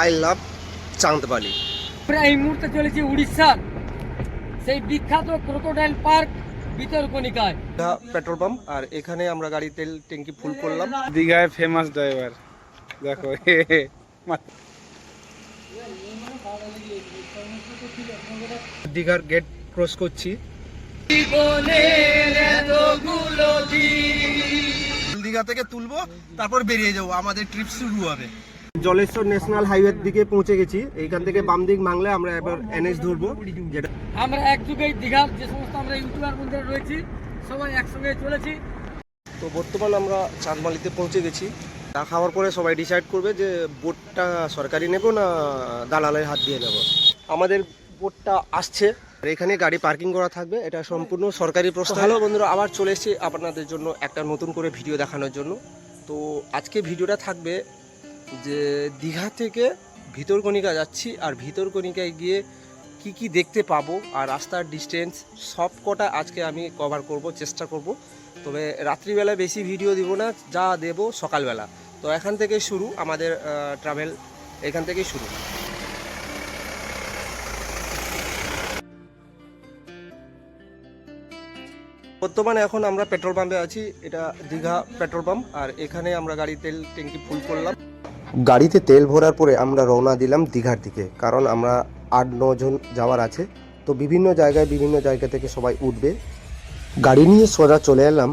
I love Chandbali আমরা এই মুহূর্তে চলেছি উড়িষ্যার সেই বিখ্যাত ক্রোকোডাইল পার্ক বিতর্কনিকায়। পেট্রোল পাম্প আর এখানে আমরা গাড়ি তেল ট্যাঙ্কি ফুল করলাম। দীঘায় ফেমাস ড্রাইভার দেখো। দীঘার গেট ক্রস করছি। দীঘা থেকে তুলবো তারপর বেরিয়ে যাব। আমাদের ট্রিপ শুরু হবে। জলেশ্বর ন্যাশনাল হাইওয়ের দিকে পৌঁছে গেছি। এইখান থেকে বাম দিক মাংলে আমরা এবার এনএস ধরবো। যেটা আমরা এক যুগেই দীঘার যে সমস্ত আমরা ইউটিউবার মধ্যে রয়েছি সবাই একসঙ্গে চলেছি। তো বর্তমান আমরা চাঁদমালিতে পৌঁছে গেছি। তা খাওয়ার পরে সবাই ডিসাইড করবে যে বোটটা সরকারি নেব না দালালের হাত দিয়ে নেব। আমাদের বোটটা আসছে। আর এখানে গাড়ি পার্কিং করা থাকবে। এটা সম্পূর্ণ সরকারি প্রশ্ন হ্যালো বন্ধুরা আবার চলে এসেছি আপনাদের জন্য একটা নতুন করে ভিডিও দেখানোর জন্য। তো আজকে ভিডিওটা থাকবে যে দীঘা থেকে ভিতরকণিকা যাচ্ছি আর ভিতরকণিকায় গিয়ে কি কি দেখতে পাবো আর রাস্তার ডিস্টেন্স সব কটা আজকে আমি কভার করব, চেষ্টা করব। তবে রাত্রিবেলা বেশি ভিডিও দিব না, যা দেব সকালবেলা। তো এখান থেকে শুরু, আমাদের ট্রাভেল এখান থেকেই শুরু। বর্তমানে এখন আমরা পেট্রোল পাম্পে আছি, এটা দীঘা পেট্রোল পাম্প আর এখানে আমরা গাড়ি তেল, ট্যাঙ্কি ফুল করলাম। গাড়িতে তেল ভরার পরে আমরা রওনা দিলাম দীঘার দিকে, কারণ আমরা আট নজন যাওয়ার আছে। তো বিভিন্ন জায়গায় বিভিন্ন জায়গা থেকে সবাই উঠবে। গাড়ি নিয়ে সোজা চলে এলাম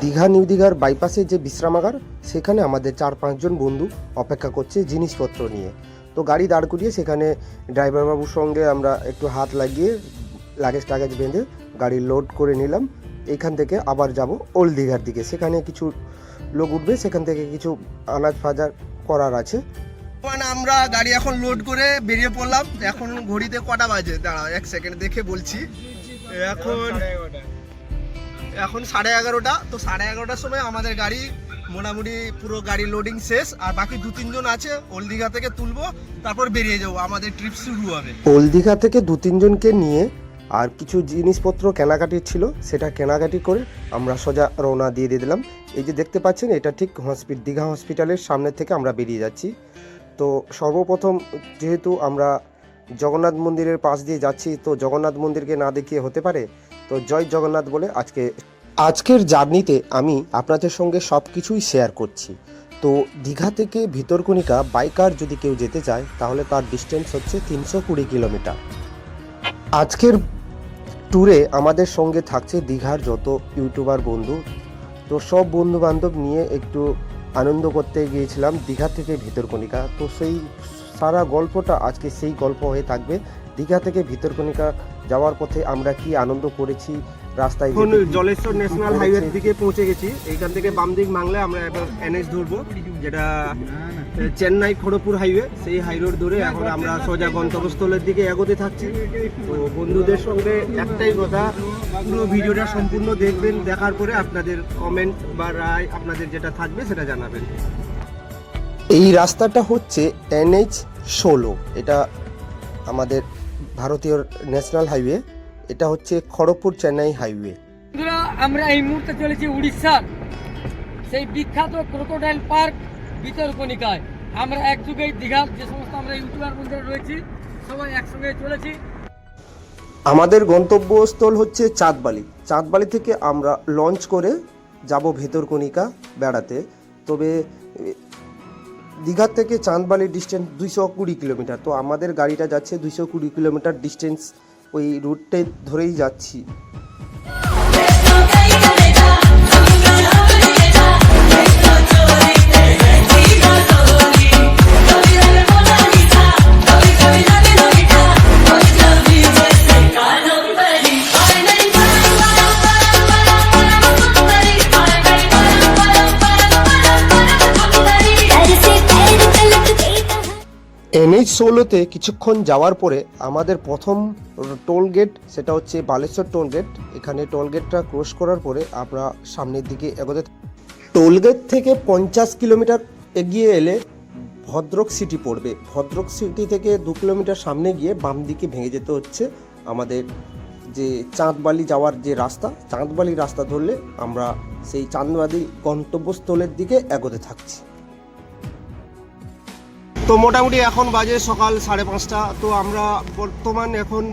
দীঘা, নিউ দীঘার বাইপাসে যে বিশ্রামাগার, সেখানে আমাদের চার পাঁচজন বন্ধু অপেক্ষা করছে জিনিসপত্র নিয়ে। তো গাড়ি দাঁড় করিয়ে সেখানে ড্রাইভার বাবুর সঙ্গে আমরা একটু হাত লাগিয়ে লাগেজ টাগেজ বেঁধে গাড়ি লোড করে নিলাম। এখান থেকে আবার যাব ওল্ড দীঘার দিকে। সেখানে কিছু লোক উঠবে, সেখান থেকে কিছু আনাজ ফাজার করার আছে। মানে আমরা গাড়ি এখন লোড করে বেরিয়ে পড়লাম। এখন ঘড়িতে কটা বাজে? দাঁড়াও এক সেকেন্ড দেখে বলছি। এখন এখন সাড়ে এগারোটা। তো সাড়ে এগারোটার সময় আমাদের গাড়ি মোটামুটি পুরো গাড়ি লোডিং শেষ। আর বাকি দু তিনজন আছে ওল্ড দীঘা থেকে তুলবো তারপর বেরিয়ে যাব। আমাদের ট্রিপ শুরু হবে। ওল্ড দীঘা থেকে দু তিনজনকে নিয়ে আর কিছু জিনিসপত্র কেনাকাটির ছিল, সেটা কেনাকাটি করে আমরা সোজা রওনা দিয়ে দিয়ে দিলাম। এই যে দেখতে পাচ্ছেন, এটা ঠিক হসপিটাল দীঘা হসপিটালের সামনে থেকে আমরা বেরিয়ে যাচ্ছি। তো সর্বপ্রথম যেহেতু আমরা জগন্নাথ মন্দিরের পাশ দিয়ে যাচ্ছি, তো জগন্নাথ মন্দিরকে না দেখিয়ে হতে পারে, তো জয় জগন্নাথ বলে আজকে, আজকের জার্নিতে আমি আপনাদের সঙ্গে সব কিছুই শেয়ার করছি। তো দীঘা থেকে ভিতরকণিকা বাইকার যদি কেউ যেতে চায়, তাহলে তার ডিস্টেন্স হচ্ছে তিনশো কুড়ি কিলোমিটার। আজকের ট্যুরে আমাদের সঙ্গে থাকছে দীঘার যত ইউটিউবার বন্ধু। তো সব বন্ধু বান্ধব নিয়ে একটু আনন্দ করতে গিয়েছিলাম দীঘা থেকে ভিতরকণিকা। তো সেই সারা গল্পটা আজকে সেই গল্প হয়ে থাকবে। দীঘা থেকে ভিতরকণিকা যাওয়ার পথে আমরা কি আনন্দ করেছি রাস্তায় এখন জলেশ্বর ন্যাশনাল। হাইওয়ের দিকে পৌঁছে গেছি। এইখান থেকে বাম দিক মাংলে আমরা এবার এনএস ধরবো যেটা চেন্নাই খড়গপুর হাইওয়ে। সেই হাইরোড ধরে এখন আমরা সোজা গন্তব্যস্থলের দিকে এগোতে থাকছি। তো বন্ধুদের সঙ্গে একটাই কথা পুরো ভিডিওটা সম্পূর্ণ দেখবেন দেখার পরে আপনাদের কমেন্ট বা রায় আপনাদের যেটা থাকবে সেটা জানাবেন। এই রাস্তাটা হচ্ছে এনএইচ ষোলো। এটা আমাদের ভারতীয় ন্যাশনাল হাইওয়ে। এটা হচ্ছে খড়গপুর চেন্নাই হাইওয়ে। আমরা এই মুহূর্তে চলেছি উড়িষ্যার। সেই বিখ্যাত ক্রোকোডাইল পার্ক বিতর্কনিকায়। আমরা এক যুগেই দীঘার যে সমস্ত আমরা ইউটিউবার মধ্যে রয়েছি সবাই একসঙ্গে চলেছি। আমাদের গন্তব্যস্থল হচ্ছে চাঁদবালি। চাঁদবালি থেকে আমরা লঞ্চ করে যাব ভেতরকণিকা বেড়াতে। তবে এ, দীঘার থেকে চাঁদবালি ডিস্টেন্স দুইশো কুড়ি কিলোমিটার তো আমাদের গাড়িটা যাচ্ছে দুইশো কুড়ি কিলোমিটার ডিস্টেন্স ওই রুটটা ধরেই যাচ্ছি। এনএইচ কিছুক্ষণ যাওয়ার পরে আমাদের প্রথম টোল গেট সেটা হচ্ছে বালেশ্বর টোল গেট এখানে টোল গেটটা ক্রস করার পরে আমরা সামনের দিকে এগোতে টোল গেট থেকে পঞ্চাশ কিলোমিটার এগিয়ে এলে ভদ্রক সিটি পড়বে। ভদ্রক সিটি থেকে দু কিলোমিটার সামনে গিয়ে বাম দিকে ভেঙে যেতে হচ্ছে। আমাদের যে চাঁদবালি যাওয়ার যে রাস্তা, চাঁদবালি রাস্তা ধরলে আমরা সেই চাঁদবালি গন্তব্যস্থলের দিকে এগোতে থাকছি। তো মোটামুটি এখন বাজে সকাল সাড়ে পাঁচটা। তো আমরা বর্তমান এখন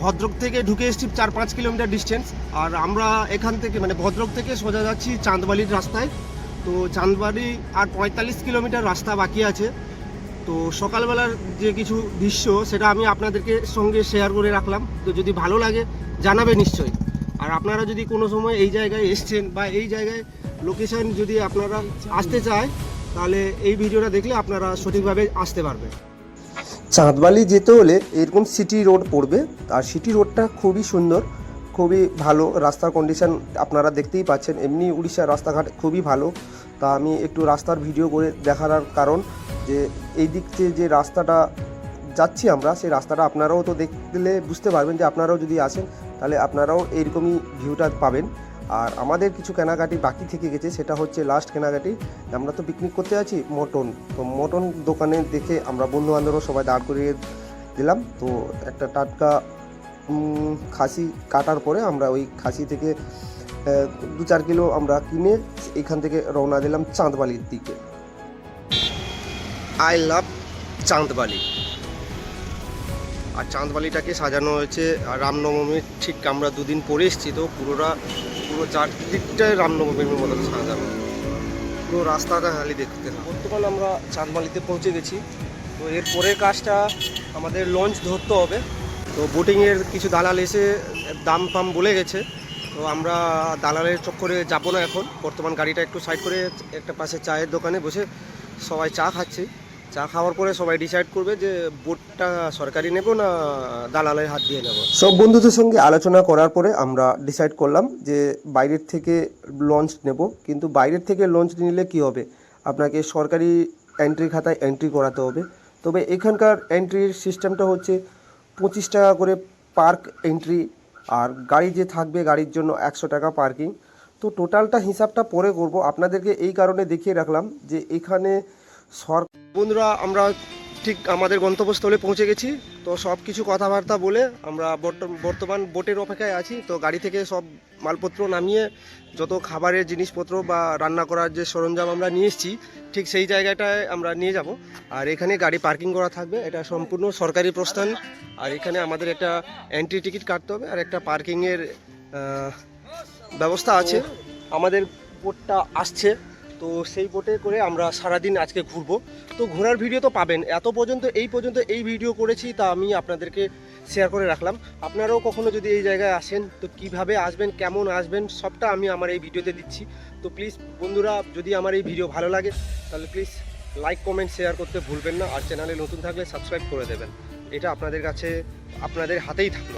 ভদ্রক থেকে ঢুকে এসেছি চার পাঁচ কিলোমিটার ডিস্টেন্স আর আমরা এখান থেকে মানে ভদ্রক থেকে সোজা যাচ্ছি চাঁদবালির রাস্তায়। তো চাঁদবালি আর পঁয়তাল্লিশ কিলোমিটার রাস্তা বাকি আছে। তো সকালবেলার যে কিছু দৃশ্য, সেটা আমি আপনাদেরকে সঙ্গে শেয়ার করে রাখলাম। তো যদি ভালো লাগে, জানাবে নিশ্চয়ই। আর আপনারা যদি কোনো সময় এই জায়গায় এসছেন বা এই জায়গায় লোকেশন যদি আপনারা আসতে চায় তাহলে এই ভিডিওটা দেখলে আপনারা সঠিকভাবে আসতে পারবেন। চাঁদবালি যেতে হলে এরকম সিটি রোড পড়বে। আর সিটি রোডটা খুবই সুন্দর, খুবই ভালো রাস্তার কন্ডিশন আপনারা দেখতেই পাচ্ছেন। এমনি উড়িষ্যার রাস্তাঘাট খুবই ভালো। তা আমি একটু রাস্তার ভিডিও করে দেখার কারণ যে এই দিক থেকে যে রাস্তাটা যাচ্ছি আমরা, সেই রাস্তাটা আপনারাও তো দেখলে বুঝতে পারবেন যে আপনারাও যদি আসেন, তাহলে আপনারাও এইরকমই ভিউটা পাবেন। আর আমাদের কিছু কেনাকাটি বাকি থেকে গেছে, সেটা হচ্ছে লাস্ট কেনাকাটি। আমরা তো পিকনিক করতে আছি মটন। তো মটন দোকানে দেখে আমরা বন্ধু বান্ধবরা সবাই দাঁড় করিয়ে দিলাম। তো একটা টাটকা খাসি কাটার পরে আমরা ওই খাসি থেকে দু চার কিলো আমরা কিনে এখান থেকে রওনা দিলাম চাঁদবালির দিকে। I love Chandbali. আর চাঁদবালিটাকে সাজানো হয়েছে রামনবমীর ঠিক আমরা দুদিন পরে এসেছি, তো পুরোটা পুরো চারদিকটাই রামনবমীর মতো সাজানো পুরো রাস্তাটা খালি দেখতে বর্তমান আমরা চাঁদমালিতে পৌঁছে গেছি। তো এর পরের কাজটা আমাদের লঞ্চ ধরতে হবে। তো বোটিংয়ের কিছু দালাল এসে দাম ফাম বলে গেছে। তো আমরা দালালের চক্করে যাব না এখন। বর্তমান গাড়িটা একটু সাইড করে একটা পাশে চায়ের দোকানে বসে সবাই চা খাচ্ছি। চা খাওয়ার পরে সবাই ডিসাইড করবে যে বোটটা সরকারি নেব না দালালের হাত দিয়ে নেব। সব বন্ধুদের সঙ্গে আলোচনা করার পরে আমরা ডিসাইড করলাম যে বাইরের থেকে লঞ্চ নেব। কিন্তু বাইরের থেকে লঞ্চ নিলে কি হবে? আপনাকে সরকারি এন্ট্রি খাতায় এন্ট্রি করাতে হবে। তবে এখানকার এন্ট্রির সিস্টেমটা হচ্ছে পঁচিশ টাকা করে পার্ক এন্ট্রি আর গাড়ি যে থাকবে, গাড়ির জন্য একশো টাকা পার্কিং তো টোটালটা হিসাবটা পরে করব। আপনাদেরকে এই কারণে দেখিয়ে রাখলাম যে এখানে সর বন্ধুরা, আমরা ঠিক আমাদের গন্তব্যস্থলে পৌঁছে গেছি। তো সব কিছু কথাবার্তা বলে আমরা বর্ত- বর্তমান বোটের অপেক্ষায় আছি। তো গাড়ি থেকে সব মালপত্র নামিয়ে যত খাবারের জিনিসপত্র বা রান্না করার যে সরঞ্জাম আমরা নিয়ে এসেছি, ঠিক সেই জায়গাটায় আমরা নিয়ে যাব। আর এখানে গাড়ি পার্কিং করা থাকবে। এটা সম্পূর্ণ সরকারি প্রস্থান। আর এখানে আমাদের একটা এন্ট্রি টিকিট কাটতে হবে। আর একটা পার্কিংয়ের ব্যবস্থা আছে। আমাদের বোটটা আসছে। তো সেই বোটে করে আমরা সারাদিন আজকে ঘুরবো। তো ঘোরার ভিডিও তো পাবেন। এত পর্যন্ত, এই পর্যন্ত এই ভিডিও করেছি, তা আমি আপনাদেরকে শেয়ার করে রাখলাম। আপনারাও কখনো যদি এই জায়গায় আসেন, তো কীভাবে আসবেন, কেমন আসবেন, সবটা আমি আমার এই ভিডিওতে দিচ্ছি। তো প্লিজ বন্ধুরা, যদি আমার এই ভিডিও ভালো লাগে, তাহলে প্লিজ লাইক কমেন্ট শেয়ার করতে ভুলবেন না। আর চ্যানেলে নতুন থাকলে সাবস্ক্রাইব করে দেবেন। এটা আপনাদের কাছে, আপনাদের হাতেই থাকল।